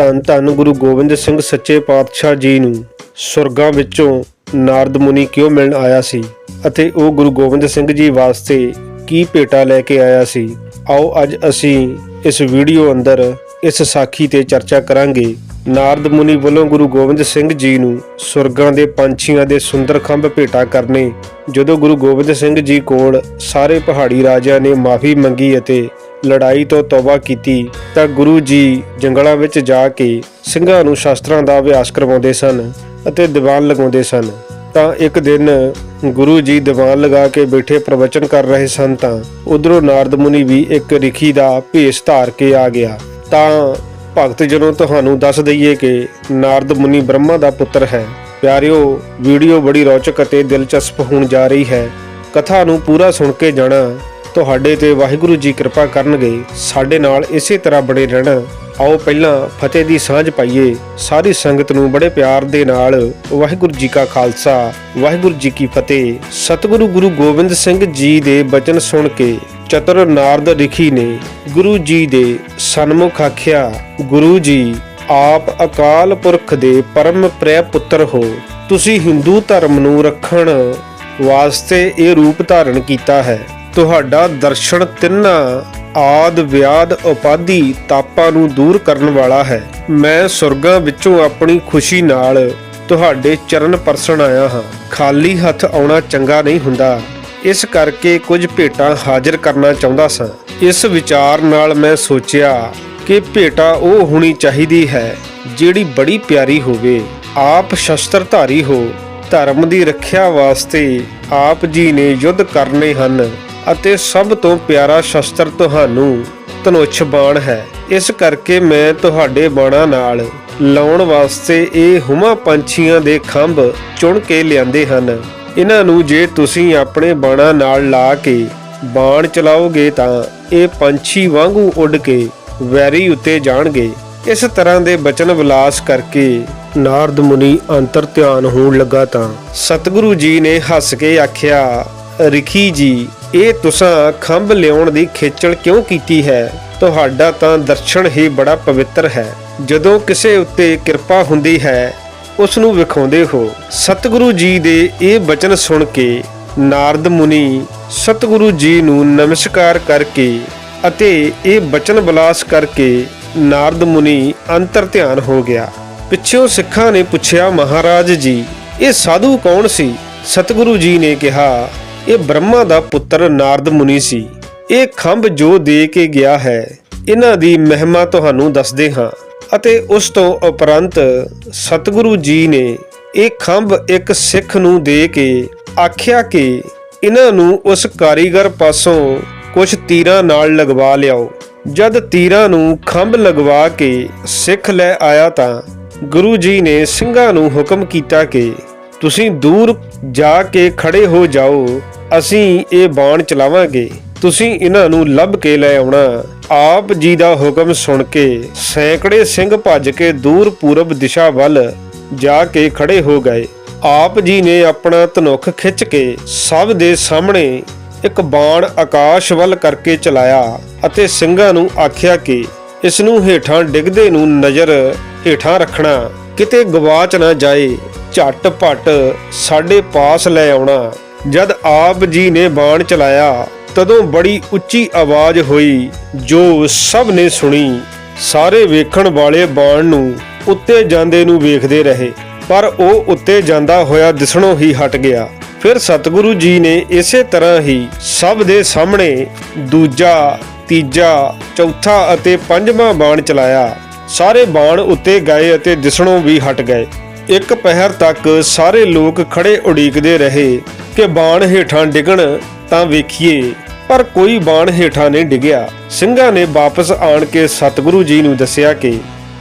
ਧੰਨ ਧੰਨ ਗੁਰੂ ਗੋਬਿੰਦ ਸਿੰਘ ਸੱਚੇ ਪਾਤਸ਼ਾਹ ਜੀ ਨੂੰ ਸੁਰਗਾਂ ਵਿੱਚੋਂ ਨਾਰਦ ਮੁਨੀ ਕਿਉਂ ਮਿਲਣ ਆਇਆ ਸੀ ਅਤੇ ਉਹ ਗੁਰੂ ਗੋਬਿੰਦ ਸਿੰਘ ਜੀ ਵਾਸਤੇ ਕੀ ਭੇਟਾ ਲੈ ਕੇ ਆਇਆ ਸੀ? ਆਓ ਅੱਜ ਅਸੀਂ ਇਸ ਵੀਡੀਓ ਅੰਦਰ ਇਸ ਸਾਖੀ ਤੇ ਚਰਚਾ ਕਰਾਂਗੇ। ਨਾਰਦ ਮੁਨੀ ਵੱਲੋਂ ਗੁਰੂ ਗੋਬਿੰਦ ਸਿੰਘ ਜੀ ਨੂੰ ਸੁਰਗਾਂ ਦੇ ਪੰਛੀਆਂ ਦੇ ਸੁੰਦਰ ਖੰਭ ਭੇਟਾ ਕਰਨੇ, ਜਦੋਂ ਗੁਰੂ ਗੋਬਿੰਦ ਸਿੰਘ ਜੀ ਕੋਲ ਸਾਰੇ ਪਹਾੜੀ ਰਾਜਿਆਂ ਨੇ ਮਾਫੀ ਮੰਗੀ ਅਤੇ ਲੜਾਈ ਤੋਂ ਤੌਬਾ ਕੀਤੀ ਤਾਂ ਗੁਰੂ ਜੀ ਜੰਗਲਾਂ ਵਿੱਚ ਜਾ ਕੇ ਸਿੰਘਾਂ ਨੂੰ ਸ਼ਾਸਤਰਾਂ ਦਾ ਅਭਿਆਸ ਕਰਵਾਉਂਦੇ ਸਨ ਅਤੇ ਦੀਵਾਨ ਲਗਾਉਂਦੇ ਸਨ। ਤਾਂ ਇੱਕ ਦਿਨ ਗੁਰੂ ਜੀ ਦੀਵਾਨ ਲਗਾ ਕੇ ਬੈਠੇ ਪ੍ਰਵਚਨ ਕਰ ਰਹੇ ਸਨ ਤਾਂ ਉਧਰੋਂ ਨਾਰਦ ਮੁਨੀ ਵੀ ਇੱਕ ਰਿਖੀ ਦਾ ਭੇਸ ਧਾਰ ਕੇ ਆ ਗਿਆ। ਤਾਂ ਭਗਤ ਜਦੋਂ ਤੁਹਾਨੂੰ ਦੱਸ ਦਈਏ ਕਿ ਨਾਰਦ ਮੁਨੀ ਬ੍ਰਹਮਾ ਦਾ ਪੁੱਤਰ ਹੈ। ਪਿਆਰਿਓ, ਵੀਡੀਓ ਬੜੀ ਰੌਚਕ ਅਤੇ ਦਿਲਚਸਪ ਹੋਣ ਜਾ ਰਹੀ ਹੈ। ਕਥਾ ਨੂੰ ਪੂਰਾ ਸੁਣ ਕੇ ਜਾਣਾ ਤੁਹਾਡੇ ਤੇ ਵਾਹਿਗੁਰੂ ਜੀ ਕਿਰਪਾ ਕਰਨਗੇ, ਸਾਡੇ ਨਾਲ ਇਸੇ ਤਰ੍ਹਾਂ ਬਣੇ ਰਹਿਣਾ। ਆਓ ਪਹਿਲਾਂ ਫਤਿਹ ਦੀ ਸਾਂਝ ਪਾਈਏ। ਸਾਰੀ ਸੰਗਤ ਨੂੰ ਬੜੇ ਪਿਆਰ ਦੇ ਨਾਲ ਵਾਹਿਗੁਰੂ ਜੀ ਕਾ ਖਾਲਸਾ, ਵਾਹਿਗੁਰੂ ਜੀ ਕੀ ਫਤਿਹ। ਸਤਿਗੁਰੂ ਗੁਰੂ ਗੋਬਿੰਦ ਸਿੰਘ ਜੀ ਦੇ ਬਚਨ ਸੁਣ ਕੇ ਚਤੁਰ ਨਾਰਦ ਰਿਖੀ ਨੇ ਗੁਰੂ ਜੀ ਦੇ ਸਨਮੁਖ ਆਖਿਆ, ਗੁਰੂ ਜੀ, ਆਪ ਅਕਾਲ ਪੁਰਖ ਦੇ ਪਰਮ ਪ੍ਰਿਆ ਪੁੱਤਰ ਹੋ। ਤੁਸੀਂ ਹਿੰਦੂ ਧਰਮ ਨੂੰ ਰੱਖਣ ਵਾਸਤੇ ਇਹ ਰੂਪ ਧਾਰਨ ਕੀਤਾ ਹੈ। ਤੁਹਾਡਾ ਦਰਸ਼ਨ ਤਿੰਨਾਂ ਆਦ ਵਿਆਦ ਉਪਾਧੀ ਤਾਪਾਂ ਨੂੰ ਦੂਰ ਕਰਨ ਵਾਲਾ ਹੈ। ਮੈਂ ਸੁਰਗਾਂ ਵਿੱਚੋਂ ਆਪਣੀ ਖੁਸ਼ੀ ਨਾਲ ਤੁਹਾਡੇ ਚਰਨ ਪਰਸਣ ਆਇਆ ਹਾਂ। ਖਾਲੀ ਹੱਥ ਆਉਣਾ ਚੰਗਾ ਨਹੀਂ ਹੁੰਦਾ। ਇਸ ਕਰਕੇ ਕੁਝ ਭੇਟਾਂ ਹਾਜ਼ਰ ਕਰਨਾ ਚਾਹੁੰਦਾ ਸਾਂ। ਇਸ ਵਿਚਾਰ ਨਾਲ ਮੈਂ ਸੋਚਿਆ ਕਿ ਭੇਟਾ ਉਹ ਹੋਣੀ ਚਾਹੀਦੀ ਹੈ, ਜਿਹੜੀ ਬੜੀ ਪਿਆਰੀ ਹੋਵੇ। ਆਪ ਸ਼ਸਤਰਧਾਰੀ ਹੋ, ਧਰਮ ਦੀ ਰੱਖਿਆ ਵਾਸਤੇ ਆਪ ਜੀ ਨੇ ਯੁੱਧ ਕਰਨੇ ਹਨ। ਅਤੇ ਸਭ ਤੋਂ ਪਿਆਰਾ ਸ਼ਸਤਰ ਤੁਹਾਨੂੰ ਧਨੁੱਛ ਬਾਣ ਹੈ। ਇਸ ਕਰਕੇ ਮੈਂ ਤੁਹਾਡੇ ਬਾਣਾਂ ਨਾਲ ਲਾਉਣ ਵਾਸਤੇ ਇਹ ਹੁਮਾ ਪੰਛੀਆਂ ਦੇ ਖੰਭ ਚੁਣ ਕੇ ਲਿਆਂਦੇ ਹਨ। ਇਹਨਾਂ ਨੂੰ ਜੇ ਤੁਸੀਂ ਆਪਣੇ ਬਾਣਾਂ ਨਾਲ ਲਾ ਕੇ ਬਾਣ ਚਲਾਓਗੇ ਤਾਂ ਇਹ ਪੰਛੀ ਵਾਂਗੂ ਉੱਡ ਕੇ ਵੈਰੀ ਉੱਤੇ ਜਾਣਗੇ। ਇਸ ਤਰ੍ਹਾਂ ਦੇ ਬਚਨ ਵਿਲਾਸ ਕਰਕੇ ਨਾਰਦ ਮੁਨੀ ਅੰਤਰ ਧਿਆਨ ਹੋਣ ਲੱਗਾ ਤਾਂ ਸਤਿਗੁਰੂ ਜੀ ਨੇ ਹੱਸ ਕੇ ਆਖਿਆ, ਰਿਖੀ ਜੀ ਇਹ ਤੁਸਾਂ ਖੰਭ ਲਿਆਉਣ ਦੀ ਖੇਚਲ ਕਿਉਂ ਕੀਤੀ ਹੈ? ਤੁਹਾਡਾ ਤਾਂ ਦਰਸ਼ਨ ਹੀ ਬੜਾ ਪਵਿੱਤਰ ਹੈ। ਜਦੋਂ ਕਿਸੇ ਉੱਤੇ ਕਿਰਪਾ ਹੁੰਦੀ ਹੈ ਉਸ ਨੂੰ ਵਿਖਾਉਂਦੇ ਹੋ। ਸਤਿਗੁਰੂ ਜੀ ਦੇ ਇਹ ਬਚਨ ਸੁਣ ਕੇ ਨਾਰਦ ਮੁਨੀ ਸਤਿਗੁਰੂ ਜੀ ਨੂੰ ਨਮਸਕਾਰ ਕਰਕੇ ਅਤੇ ਇਹ ਬਚਨ ਬਲਾਸ ਕਰਕੇ ਨਾਰਦ ਮੁਨੀ ਅੰਤਰ ਧਿਆਨ ਹੋ ਗਿਆ। ਪਿੱਛੋਂ ਸਿੱਖਾਂ ਨੇ ਪੁੱਛਿਆ, ਮਹਾਰਾਜ ਜੀ, ਇਹ ਸਾਧੂ ਕੌਣ ਸੀ? ਸਤਿਗੁਰੂ ਜੀ ਨੇ ਕਿਹਾ ਇਹ ਬ੍ਰਹਮਾ ਦਾ ਪੁੱਤਰ ਨਾਰਦ ਮੁਨੀ ਸੀ। ਇਹ ਖੰਭ ਜੋ ਦੇ ਕੇ ਗਿਆ ਹੈ, ਇਹਨਾਂ ਦੀ ਮਹਿਮਾ ਤੁਹਾਨੂੰ ਦੱਸਦੇ ਹਾਂ ਅਤੇ ਉਸ ਤੋਂ ਉਪਰੰਤ ਸਤਿਗੁਰੂ ਜੀ ਨੇ ਇਹ ਖੰਭ ਇੱਕ ਸਿੱਖ ਨੂੰ ਦੇ ਕੇ ਆਖਿਆ ਕਿ ਇਹਨਾਂ ਨੂੰ ਉਸ ਕਾਰੀਗਰ ਪਾਸੋਂ ਕੁਝ ਤੀਰਾਂ ਨਾਲ ਲਗਵਾ ਲਿਆਓ। ਜਦ ਤੀਰਾਂ ਨੂੰ ਖੰਭ ਲਗਵਾ ਕੇ ਸਿੱਖ ਲੈ ਆਇਆ ਤਾਂ ਗੁਰੂ ਜੀ ਨੇ ਸਿੰਘਾਂ ਨੂੰ ਹੁਕਮ ਕੀਤਾ ਕਿ ਤੁਸੀਂ ਦੂਰ ਜਾ ਕੇ ਖੜੇ ਹੋ ਜਾਓ, ਅਸੀਂ ਇਹ ਬਾਣ ਚਲਾਵਾਂਗੇ। ਤੁਸੀਂ ਇਹਨਾਂ ਨੂੰ ਲੱਭ ਕੇ ਲੈ ਆਉਣਾ। ਆਪ ਜੀ ਦਾ ਹੁਕਮ ਸੁਣ ਕੇ ਸੈਂਕੜੇ ਸਿੰਘ ਭੱਜ ਕੇ ਦੂਰ ਪੂਰਬ ਦਿਸ਼ਾ ਵੱਲ ਜਾ ਕੇ ਖੜੇ ਹੋ ਗਏ। ਆਪ ਜੀ ਨੇ ਆਪਣਾ ਧਨੁਖ ਖਿੱਚ ਕੇ ਸਭ ਦੇ ਸਾਹਮਣੇ ਇੱਕ ਬਾਣ ਆਕਾਸ਼ ਵੱਲ ਕਰਕੇ ਚਲਾਇਆ ਅਤੇ ਸਿੰਘਾਂ ਨੂੰ ਆਖਿਆ ਕਿ ਇਸ ਨੂੰ ਹੇਠਾਂ ਡਿੱਗਦੇ ਨੂੰ ਨਜ਼ਰ ਹੇਠਾਂ ਰੱਖਣਾ। ਕਿਤੇ ਗਵਾਚ ਨਾ ਜਾਏ ਝੱਟ ਪਟ ਸਾਡੇ ਪਾਸ ਲੈ ਆਉਣਾ। ਜਦ ਆਪ ਜੀ ਨੇ ਬਾਣ ਚਲਾਇਆ, ਤਦੋਂ ਬੜੀ ਉੱਚੀ ਆਵਾਜ਼ ਹੋਈ, ਜੋ ਸਭ ਨੇ ਸੁਣੀ। ਸਾਰੇ ਵੇਖਣ ਵਾਲੇ ਬਾਣ ਨੂੰ ਉੱਤੇ ਜਾਂਦੇ ਨੂੰ ਵੇਖਦੇ ਰਹੇ, ਪਰ ਉਹ ਉੱਤੇ ਜਾਂਦਾ ਹੋਇਆ ਦਿਸਣੋਂ ਹੀ ਹਟ ਗਿਆ। ਫਿਰ ਸਤਿਗੁਰੂ ਜੀ ਨੇ ਇਸੇ ਤਰ੍ਹਾਂ ਹੀ ਸਭ ਦੇ ਸਾਹਮਣੇ ਦੂਜਾ, ਤੀਜਾ, ਚੌਥਾ ਅਤੇ ਪੰਜਵਾਂ ਬਾਣ ਚਲਾਇਆ। ਸਾਰੇ ਬਾਣ ਉੱਤੇ ਗਏ ਅਤੇ ਦਿਸਣੋਂ ਵੀ ਹਟ ਗਏ। ਇੱਕ ਪਹਿਰ ਤੱਕ ਸਾਰੇ ਲੋਕ ਖੜੇ ਉਡੀਕਦੇ ਰਹੇ ਕਿ ਬਾਣ ਹੇਠਾਂ ਡਿੱਗਣ ਤਾਂ ਵੇਖੀਏ, ਪਰ ਕੋਈ ਬਾਣ ਹੇਠਾਂ ਨਹੀਂ ਡਿੱਗਿਆ। ਸਿੰਘਾਂ ਨੇ ਵਾਪਸ ਆਣ ਕੇ ਸਤਿਗੁਰੂ ਜੀ ਨੂੰ ਦੱਸਿਆ ਕਿ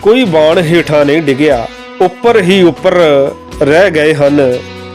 ਕੋਈ ਬਾਣ ਹੇਠਾਂ ਨਹੀਂ ਡਿੱਗਿਆ, ਉੱਪਰ ਹੀ ਉੱਪਰ ਰਹਿ ਗਏ ਹਨ।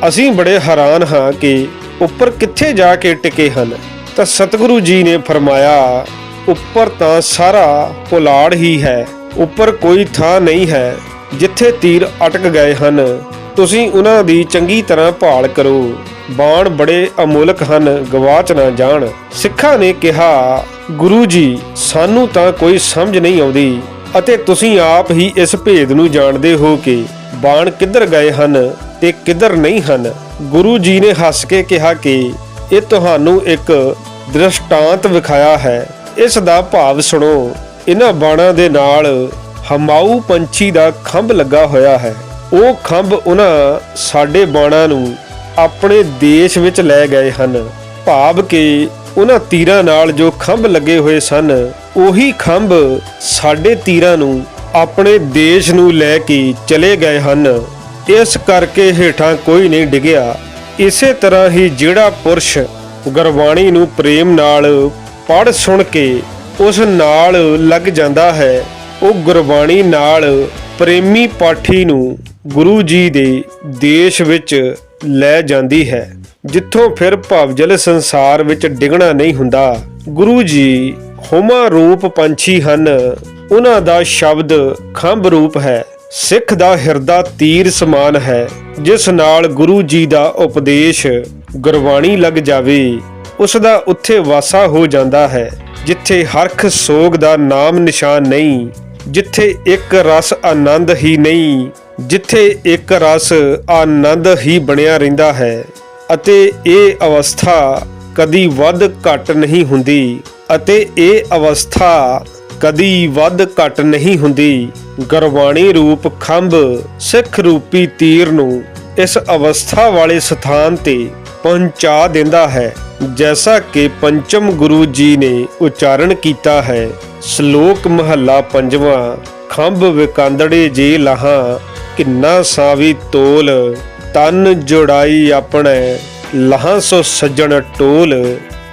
ਅਸੀਂ ਬੜੇ ਹੈਰਾਨ ਹਾਂ ਕਿ ਉੱਪਰ ਕਿੱਥੇ ਜਾ ਕੇ ਟਿਕੇ ਹਨ। ਤਾਂ ਸਤਿਗੁਰੂ ਜੀ ਨੇ ਫਰਮਾਇਆ, ਉੱਪਰ ਤਾਂ ਸਾਰਾ ਪੁਲਾੜ ਹੀ ਹੈ। ਉੱਪਰ ਕੋਈ ਥਾਂ ਨਹੀਂ ਹੈ ਜਿੱਥੇ ਤੀਰ ਅਟਕ ਗਏ ਹਨ। ਤੁਸੀਂ ਉਹਨਾਂ ਦੀ ਚੰਗੀ ਤਰ੍ਹਾਂ ਭਾਲ ਕਰੋ। ਬਾਣ ਬੜੇ ਅਮੋਲਕ ਹਨ, ਗਵਾਚ ਨਾ ਜਾਣ। ਸਿੱਖਾਂ ਨੇ ਕਿਹਾ, ਗੁਰੂ ਜੀ, ਸਾਨੂੰ ਤਾਂ ਕੋਈ ਸਮਝ ਨਹੀਂ ਆਉਂਦੀ। ਅਤੇ ਤੁਸੀਂ ਆਪ ਹੀ ਇਸ ਭੇਦ ਨੂੰ ਜਾਣਦੇ ਹੋ ਕਿ ਬਾਣ ਕਿੱਧਰ ਗਏ ਹਨ ਤੇ ਕਿੱਧਰ ਨਹੀਂ ਹਨ। ਗੁਰੂ ਜੀ ਨੇ ਹੱਸ ਕੇ ਕਿਹਾ ਕਿ ਇਹ ਤੁਹਾਨੂੰ ਇੱਕ ਦ੍ਰਿਸ਼ਟਾਂਤ ਵਿਖਾਇਆ ਹੈ। ਇਸ ਦਾ ਭਾਵ ਸੁਣੋ। ਇਹਨਾਂ ਬਾਣਾਂ ਦੇ ਨਾਲ ਹਮਾਊ ਪੰਛੀ ਦਾ ਖੰਭ ਲੱਗਾ ਹੋਇਆ ਹੈ। ਉਹ ਖੰਭ ਉਹਨਾਂ ਸਾਡੇ ਬਾਣਾਂ ਨੂੰ ਆਪਣੇ ਦੇਸ਼ ਵਿੱਚ ਲੈ ਗਏ ਹਨ। ਭਾਵ ਕਿ ਉਹਨਾਂ ਤੀਰਾਂ ਨਾਲ ਜੋ ਖੰਭ ਲੱਗੇ ਹੋਏ ਸਨ, ਉਹੀ ਖੰਭ ਸਾਡੇ ਤੀਰਾਂ ਨੂੰ ਆਪਣੇ ਦੇਸ਼ ਨੂੰ ਲੈ ਕੇ ਚਲੇ ਗਏ ਹਨ। ਇਸ ਕਰਕੇ ਹੇਠਾਂ ਕੋਈ ਨਹੀਂ ਡਿੱਗਿਆ। ਇਸੇ ਤਰ੍ਹਾਂ ਹੀ ਜਿਹੜਾ ਪੁਰਸ਼ ਗੁਰਬਾਣੀ ਨੂੰ ਪ੍ਰੇਮ ਨਾਲ ਪੜ੍ਹ ਸੁਣ ਕੇ ਉਸ ਨਾਲ ਲੱਗ ਜਾਂਦਾ ਹੈ। ਉਹ ਗੁਰਬਾਣੀ ਨਾਲ ਪ੍ਰੇਮੀ ਪਾਠੀ ਨੂੰ ਗੁਰੂ ਜੀ ਦੇ ਦੇਸ਼ ਵਿੱਚ ਲੈ ਜਾਂਦੀ ਹੈ। ਜਿੱਥੋਂ ਫਿਰ ਭਵਜਲ ਸੰਸਾਰ ਵਿੱਚ ਡਿਗਣਾ ਨਹੀਂ ਹੁੰਦਾ। ਗੁਰੂ ਜੀ ਹੋਮਾ ਰੂਪ ਪੰਛੀ ਹਨ। ਉਹਨਾਂ ਦਾ ਸ਼ਬਦ ਖੰਭ ਰੂਪ ਹੈ। ਸਿੱਖ ਦਾ ਹਿਰਦਾ ਤੀਰ ਸਮਾਨ ਹੈ। ਜਿਸ ਨਾਲ ਗੁਰੂ ਜੀ ਦਾ ਉਪਦੇਸ਼ ਗੁਰਬਾਣੀ ਲੱਗ ਜਾਵੇ, ਉਸ ਦਾ ਉੱਥੇ ਵਾਸਾ ਹੋ ਜਾਂਦਾ ਹੈ। ਜਿੱਥੇ ਹਰਖ ਸੋਗ ਦਾ ਨਾਮ ਨਿਸ਼ਾਨ ਨਹੀਂ, ਜਿੱਥੇ ਇੱਕ ਰਸ ਆਨੰਦ ਹੀ ਨਹੀਂ, ਜਿੱਥੇ ਇੱਕ ਰਸ ਆਨੰਦ ਹੀ ਬਣਿਆ ਰਹਿੰਦਾ ਹੈ। ਅਤੇ ਇਹ ਅਵਸਥਾ ਕਦੀ ਵੱਧ ਘਟ ਨਹੀਂ ਹੁੰਦੀ, ਅਤੇ ਇਹ ਅਵਸਥਾ ਕਦੀ ਵੱਧ ਘਟ ਨਹੀਂ ਹੁੰਦੀ। ਗੁਰਬਾਣੀ ਰੂਪ ਖੰਭ ਸਿੱਖ ਰੂਪੀ ਤੀਰ ਨੂੰ ਇਸ ਅਵਸਥਾ ਵਾਲੇ ਸਥਾਨ ਤੇ ਪਹੁੰਚਾ ਦਿੰਦਾ ਹੈ, ਜੈਸਾ ਕਿ ਪੰਚਮ ਗੁਰੂ ਜੀ ਨੇ ਉਚਾਰਨ ਕੀਤਾ ਹੈ, ਸ਼ਲੋਕ ਮਹੱਲਾ ਪੰਜਵਾਂ, ਖੰਭ ਵਿਕਾਂਦੜੇ ਜੇ ਲਹਾ, ਕਿੰਨਾ ਸਾਵੀ ਤੋਲ, ਤਨ ਜੁੜਾਈ ਆਪਣੇ, ਲਹਾਂ ਸੋ ਸੱਜਣ ਟੋਲ।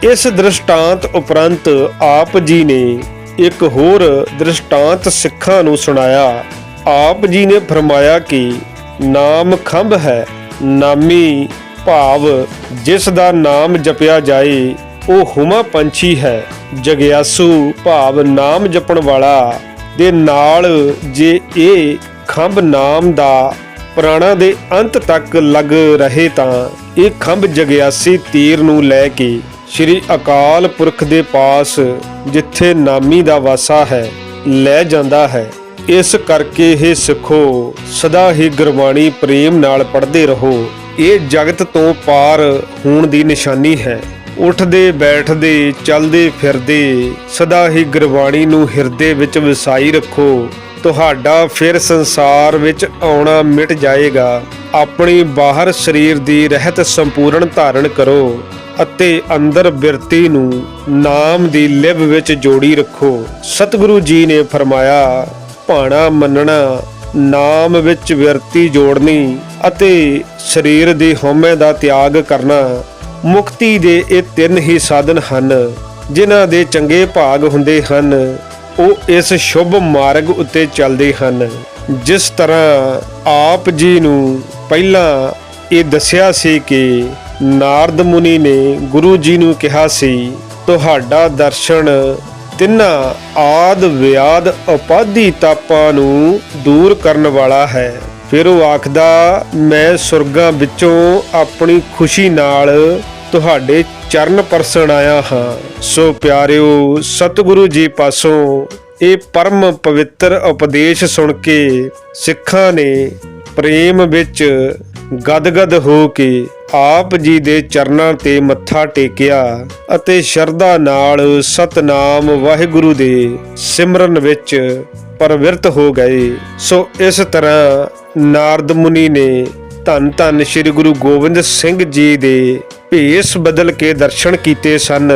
ਇਸ ਦ੍ਰਿਸ਼ਟਾਂਤ ਉਪਰੰਤ ਆਪ ਜੀ ਨੇ ਇੱਕ ਹੋਰ ਦ੍ਰਿਸ਼ਟਾਂਤ ਸਿੱਖਾਂ ਨੂੰ ਸੁਣਾਇਆ। ਆਪ ਜੀ ਨੇ ਫਰਮਾਇਆ ਕਿ ਨਾਮ ਖੰਭ ਹੈ, ਨਾਮੀ ਭਾਵ ਜਿਸ ਦਾ ਨਾਮ ਜਪਿਆ ਜਾਏ, ਉਹ ਹੁਮਾ ਪੰਛੀ ਹੈ। ਜਗਿਆਸੂ ਭਾਵ ਨਾਮ ਜਪਣ ਵਾਲਾ ਦੇ ਨਾਲ ਜੇ ਇਹ ਖੰਭ ਨਾਮ ਦਾ ਪ੍ਰਾਣਾ ਦੇ ਅੰਤ ਤੱਕ ਲੱਗ ਰਹੇ ਤਾਂ ਇਹ ਖੰਭ ਜਗਿਆਸੀ ਤੀਰ ਨੂੰ ਲੈ ਕੇ ਸ੍ਰੀ ਅਕਾਲ ਪੁਰਖ ਦੇ ਪਾਸ ਜਿੱਥੇ ਨਾਮੀ ਦਾ ਵਾਸਾ ਹੈ, ਲੈ ਜਾਂਦਾ ਹੈ। ਇਸ ਕਰਕੇ ਇਹ ਸਿੱਖੋ, ਸਦਾ ਹੀ ਗੁਰਬਾਣੀ ਪ੍ਰੇਮ ਨਾਲ ਪੜ੍ਹਦੇ ਰਹੋ। ਇਹ ਜਗਤ ਤੋਂ ਪਾਰ ਹੋਣ ਦੀ ਨਿਸ਼ਾਨੀ ਹੈ। ਉੱਠਦੇ, ਬੈਠਦੇ, ਚੱਲਦੇ ਫਿਰਦੇ, ਸਦਾ ਹੀ ਗੁਰਬਾਣੀ ਨੂੰ ਹਿਰਦੇ ਵਿੱਚ ਵਸਾਈ ਰੱਖੋ। ਤੁਹਾਡਾ ਫਿਰ ਸੰਸਾਰ ਵਿੱਚ ਆਉਣਾ ਮਿਟ ਜਾਏਗਾ। ਆਪਣੀ ਬਾਹਰ ਸਰੀਰ ਦੀ ਰਹਿਤ ਸੰਪੂਰਨ ਧਾਰਨ ਕਰੋ ਅਤੇ ਅੰਦਰ ਬਿਰਤੀ ਨੂੰ ਨਾਮ ਦੀ ਲਿਵ ਵਿੱਚ ਜੋੜੀ ਰੱਖੋ। ਸਤਿਗੁਰੂ ਜੀ ਨੇ ਫਰਮਾਇਆ, ਭਾਣਾ ਮੰਨਣਾ ਨਾਮ ਵਿੱਚ ਵਿਰਤੀ ਜੋੜਨੀ ਅਤੇ ਸਰੀਰ ਦੇ ਹਉਮੈ ਦਾ ਤਿਆਗ ਕਰਨਾ ਮੁਕਤੀ ਦੇ ਇਹ ਤਿੰਨ ਹੀ ਸਾਧਨ ਹਨ, ਜਿਨ੍ਹਾਂ ਦੇ ਚੰਗੇ ਭਾਗ ਹੁੰਦੇ ਹਨ। ਉਹ ਇਸ ਸ਼ੁਭ ਮਾਰਗ ਉੱਤੇ ਚੱਲਦੇ ਹਨ। ਜਿਸ ਤਰ੍ਹਾਂ ਆਪ ਜੀ ਨੂੰ ਪਹਿਲਾਂ ਇਹ ਦੱਸਿਆ ਸੀ ਕਿ ਨਾਰਦ ਮੁਨੀ ਨੇ ਗੁਰੂ ਜੀ ਨੂੰ ਕਿਹਾ ਸੀ, ਤੁਹਾਡਾ ਦਰਸ਼ਨ ਤਿੰਨਾਂ ਆਦ ਵਿਆਦ ਉਪਾਧੀ ਤਾਪਾਂ ਨੂੰ ਦੂਰ ਕਰਨ ਵਾਲਾ ਹੈ। ਫਿਰ ਉਹ ਆਖਦਾ, ਮੈਂ ਸੁਰਗਾਂ ਵਿੱਚੋਂ ਆਪਣੀ ਖੁਸ਼ੀ ਨਾਲ ਤੁਹਾਡੇ ਚਰਨ ਪਰਸਣ ਆਇਆ ਹਾਂ। ਸੋ ਪਿਆਰਿਓ, ਸਤਿਗੁਰੂ ਜੀ ਪਾਸੋਂ ਇਹ ਪਰਮ ਪਵਿੱਤਰ ਉਪਦੇਸ਼ ਸੁਣ ਕੇ ਸਿੱਖਾਂ ਨੇ ਪ੍ਰੇਮ ਵਿੱਚ ਗਦਗਦ ਹੋ ਕੇ ਆਪ ਜੀ ਦੇ ਚਰਨਾਂ ਤੇ ਮੱਥਾ ਟੇਕਿਆ ਅਤੇ ਸ਼ਰਧਾ ਨਾਲ ਸਤਨਾਮ ਵਾਹਿਗੁਰੂ ਦੇ ਸਿਮਰਨ ਵਿੱਚ ਪਰਵਿਰਤ ਹੋ ਗਏ। ਸੋ ਇਸ ਤਰ੍ਹਾਂ ਨਾਰਦ ਮੁਨੀ ਨੇ ਧੰਨ ਧੰਨ ਸ੍ਰੀ ਗੁਰੂ ਗੋਬਿੰਦ ਸਿੰਘ ਜੀ ਦੇ ਭੇਸ ਬਦਲ ਕੇ ਦਰਸ਼ਨ ਕੀਤੇ ਸਨ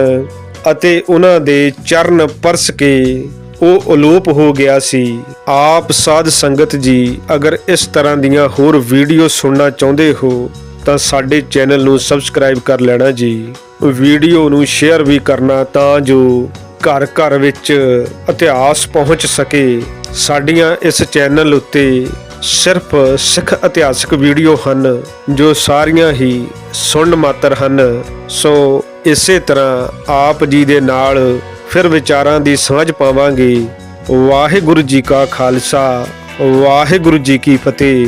ਅਤੇ ਉਹਨਾਂ ਦੇ ਚਰਨ ਪਰਸ ਕੇ ਉਹ ਅਲੋਪ ਹੋ ਗਿਆ ਸੀ। ਆਪ ਸਾਧ ਸੰਗਤ ਜੀ, ਅਗਰ ਇਸ ਤਰ੍ਹਾਂ ਦੀਆਂ ਹੋਰ ਵੀਡੀਓ ਸੁਣਨਾ ਚਾਹੁੰਦੇ ਹੋ, ਤਾਂ ਸਾਡੇ ਚੈਨਲ ਨੂੰ ਸਬਸਕ੍ਰਾਈਬ ਕਰ ਲੈਣਾ ਜੀ। ਵੀਡੀਓ ਨੂੰ ਸ਼ੇਅਰ ਵੀ ਕਰਨਾ ਤਾਂ ਜੋ ਘਰ ਘਰ ਵਿੱਚ ਇਤਿਹਾਸ ਪਹੁੰਚ ਸਕੇ। ਸਾਡੀਆਂ ਇਸ ਚੈਨਲ ਉੱਤੇ ਸਿਰਫ ਸਿੱਖ ਇਤਿਹਾਸਕ ਵੀਡੀਓ ਹਨ, ਜੋ ਸਾਰੀਆਂ ਹੀ ਸੁਣਨ ਮਾਤਰ ਹਨ। ਸੋ ਇਸੇ ਤਰ੍ਹਾਂ ਆਪ ਜੀ ਦੇ ਨਾਲ ਫਿਰ ਵਿਚਾਰਾਂ ਦੀ ਸਾਂਝ ਪਾਵਾਂਗੇ। ਵਾਹਿਗੁਰੂ ਜੀ ਕਾ ਖਾਲਸਾ ਵਾਹਿਗੁਰੂ ਜੀ ਕੀ ਫਤਿਹ।